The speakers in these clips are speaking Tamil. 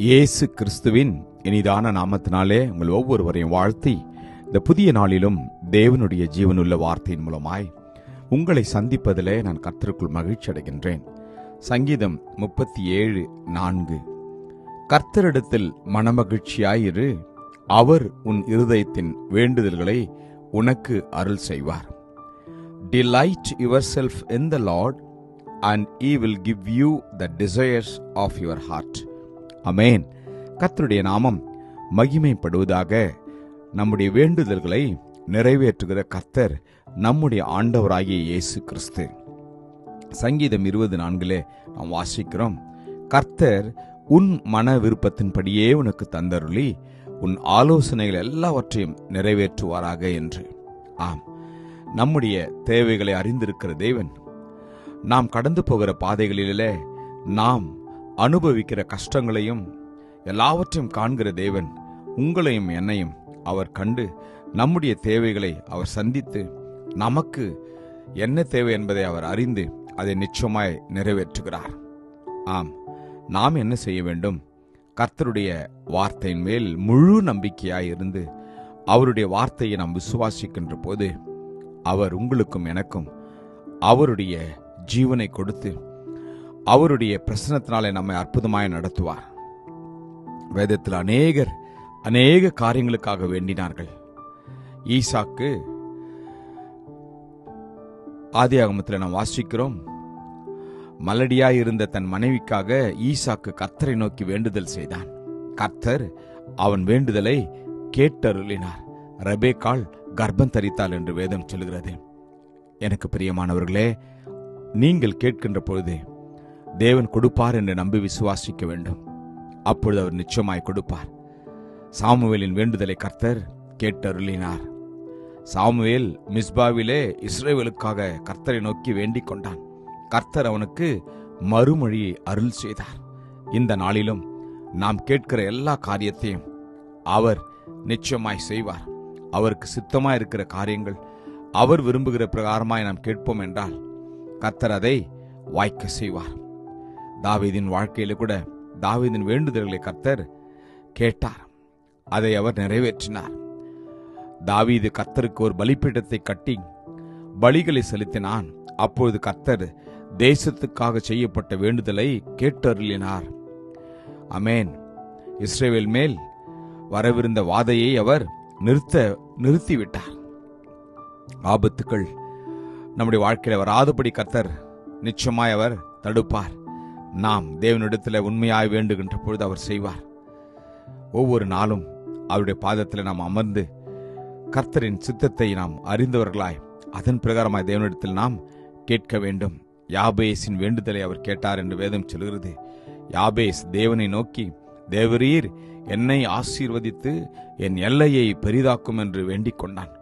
இயேசு கிறிஸ்துவின் இனிதான நாமத்தினாலே உங்கள் ஒவ்வொருவரையும் வாழ்த்தி இந்த புதிய நாளிலும் தேவனுடைய ஜீவனுள்ள வார்த்தையின் மூலமாய் உங்களை சந்திப்பதிலே நான் கர்த்தருக்குள் மகிழ்ச்சி அடைகின்றேன். சங்கீதம் முப்பத்தி ஏழு நான்கு. கர்த்தரிடத்தில் மனமகிழ்ச்சியாயிரு அவர் உன் இருதயத்தின் வேண்டுதல்களை உனக்கு அருள் செய்வார். Delight yourself in the lord and he will give you the desires of your heart amen கர்த்தருடைய நாமம் மகிமைப்படுவதாக நம்முடைய வேண்டுதல்களை நிறைவேற்றுகிற கர்த்தர் நம்முடைய ஆண்டவராகிய இயேசு கிறிஸ்து. சங்கீதம் இருபது நான்கிலே நாம் வாசிக்கிறோம் கர்த்தர் உன் மன விருப்பத்தின்படியே உனக்கு தந்தருளி உன் ஆலோசனைகள் எல்லாவற்றையும் நிறைவேற்றுவாராக என்று. ஆம் நம்முடைய தேவைகளை அறிந்திருக்கிற தேவன் நாம் கடந்து போகிற பாதைகளிலே நாம் அனுபவிக்கிற கஷ்டங்களையும் எல்லாவற்றையும் காண்கிற தேவன் உங்களையும் என்னையும் அவர் கண்டு நம்முடைய தேவைகளை அவர் சந்தித்து நமக்கு என்ன தேவை என்பதை அவர் அறிந்து அதை நிச்சயமாய் நிறைவேற்றுகிறார். ஆம் நாம் என்ன செய்ய வேண்டும்? கர்த்தருடைய வார்த்தையின் மேல் முழு நம்பிக்கையாய் இருந்து அவருடைய வார்த்தையை நாம் விசுவாசிக்கின்ற போது அவர் உங்களுக்கும் எனக்கும் அவருடைய ஜீவனை கொடுத்து அவருடைய பிரசனத்தினாலே நம்மை அற்புதமாய் நடத்துவார். வேதத்தில் அநேகர் அநேக காரியங்களுக்காக வேண்டினார்கள். ஈசாக்கு ஆதியாகமத்தில் நாம் வாசிக்கிறோம் மலடியாய் இருந்த தன் மனைவிக்காக ஈசாக்கு கர்த்தரை நோக்கி வேண்டுதல் செய்தான். கர்த்தர் அவன் வேண்டுதலை கேட்டருளினார். ரபேக்காள் கர்ப்பம் தரித்தாள் என்று வேதம் சொல்கிறது எனக்கு பிரியமானவர்களே நீங்கள் கேட்கின்ற பொழுது தேவன் கொடுப்பார் என்று நம்பி விசுவாசிக்க வேண்டும். அப்பொழுது அவர் நிச்சயமாய் கொடுப்பார். சாமுவேலின் வேண்டுதலை கர்த்தர் கேட்டருளினார். சாமுவேல் மிஸ்பாவிலே இஸ்ரேவேலுக்காக கர்த்தரை நோக்கி வேண்டிக் கொண்டான். கர்த்தர் அவனுக்கு மறுமொழியை அருள் செய்தார். இந்த நாளிலும் நாம் கேட்கிற எல்லா காரியத்தையும் அவர் நிச்சயமாய் செய்வார். அவருக்கு சித்தமாய் இருக்கிற காரியங்கள் அவர் விரும்புகிற பிரகாரமாய் நாம் கேட்போம் என்றால் கர்த்தர் அதை வாய்க்க செய்வார். தாவீதின் வாழ்க்கையில கூட தாவீதின் வேண்டுதல்களை கர்த்தர் கேட்டார் அதை அவர் நிறைவேற்றினார். தாவீது கர்த்தருக்கு ஒரு பலிப்பீடத்தை கட்டி பலிகளை செலுத்தினான். அப்பொழுது கர்த்தர் தேசத்துக்காக செய்யப்பட்ட வேண்டுதலை கேட்டருளினார். அமேன் இஸ்ரேவேல் மேல் வரவிருந்த வாதையை அவர் நிறுத்த நிறுத்திவிட்டார். ஆபத்துக்கள் நம்முடைய வாழ்க்கையில் வராதபடி கர்த்தர் நிச்சயமாய் அவர் தடுப்பார். நாம் தேவனிடத்தில் உண்மையாய் வேண்டுகின்ற பொழுது அவர் செய்வார். ஒவ்வொரு நாளும் அவருடைய பாதத்தில் நாம் அமர்ந்து கர்த்தரின் சித்தத்தை நாம் அறிந்தவர்களாய் அதன் பிரகாரமாய் தேவனிடத்தில் நாம் கேட்க வேண்டும். யாபேஸின் வேண்டுதலை அவர் கேட்டார் என்று வேதம் சொல்கிறது யாபேஸ் தேவனை நோக்கி தேவரீர் என்னை ஆசீர்வதித்து என் எல்லையை பெரிதாக்கும் என்று வேண்டிக் கொண்டான்.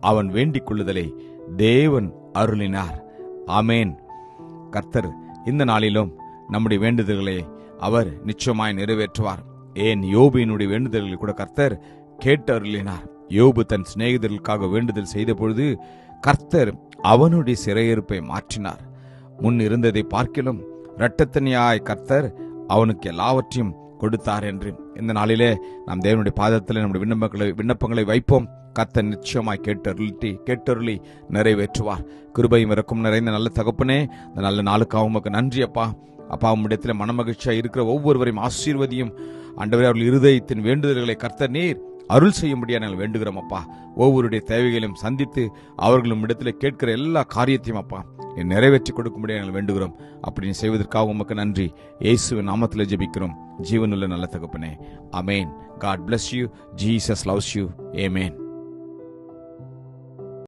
அவன் வேண்டிக் கொள்ளுதலை தேவன் அருளினார். ஆமேன். கர்த்தர் இந்த நாளிலும் நம்முடைய வேண்டுதல்களை அவர் நிச்சயமாய் நிறைவேற்றுவார். ஏன்? யோபியினுடைய வேண்டுதல்களை கூட கர்த்தர் கேட்டருளினார். யோபு தன் சிநேகிதர்களுக்காக வேண்டுதல் செய்த பொழுது கர்த்தர் அவனுடைய சிறையிருப்பை மாற்றினார். முன் இருந்ததை பார்க்கிலும் இரட்டத்தனியாய் கர்த்தர் அவனுக்கு எல்லாவற்றையும் கொடுத்தார் என்று. இந்த நாளிலே நாம் தேவனுடைய பாதத்தில் நம்முடைய விண்ணப்பங்களை விண்ணப்பங்களை வைப்போம். கர்த்தர் நிச்சயமாய் கேட்டருளி கேட்டருளி நிறைவேற்றுவார். கிருபையும் இறக்கும் நிறைந்த நல்ல தகப்பனே இந்த நல்ல நாளுக்காக உமக்கு நன்றி அப்பா. அப்பா உம்மிடத்தில் மனமகிழ்ச்சியாக இருக்கிற ஒவ்வொருவரையும் ஆசீர்வதியும். ஆண்டவரே அவர்கள் இருதயத்தின் வேண்டுதல்களை கர்த்த நீர் அருள் செய்யும்படியாக நாங்கள் வேண்டுகிறோம் அப்பா. ஒவ்வொருடைய தேவைகளையும் சந்தித்து அவர்களும் இடத்துல கேட்கிற எல்லா காரியத்தையும் அப்பா நிறைவேற்றி கொடுக்கும்படியாக நாங்கள் வேண்டுகிறோம். அப்படின்னு செய்வதற்காக உமக்கு நன்றி. இயேசுவின் நாமத்தில் ஜெபிக்கிறோம். ஜீவனுள்ள நல்ல தகப்பனே. Amen god bless you Jesus loves you amen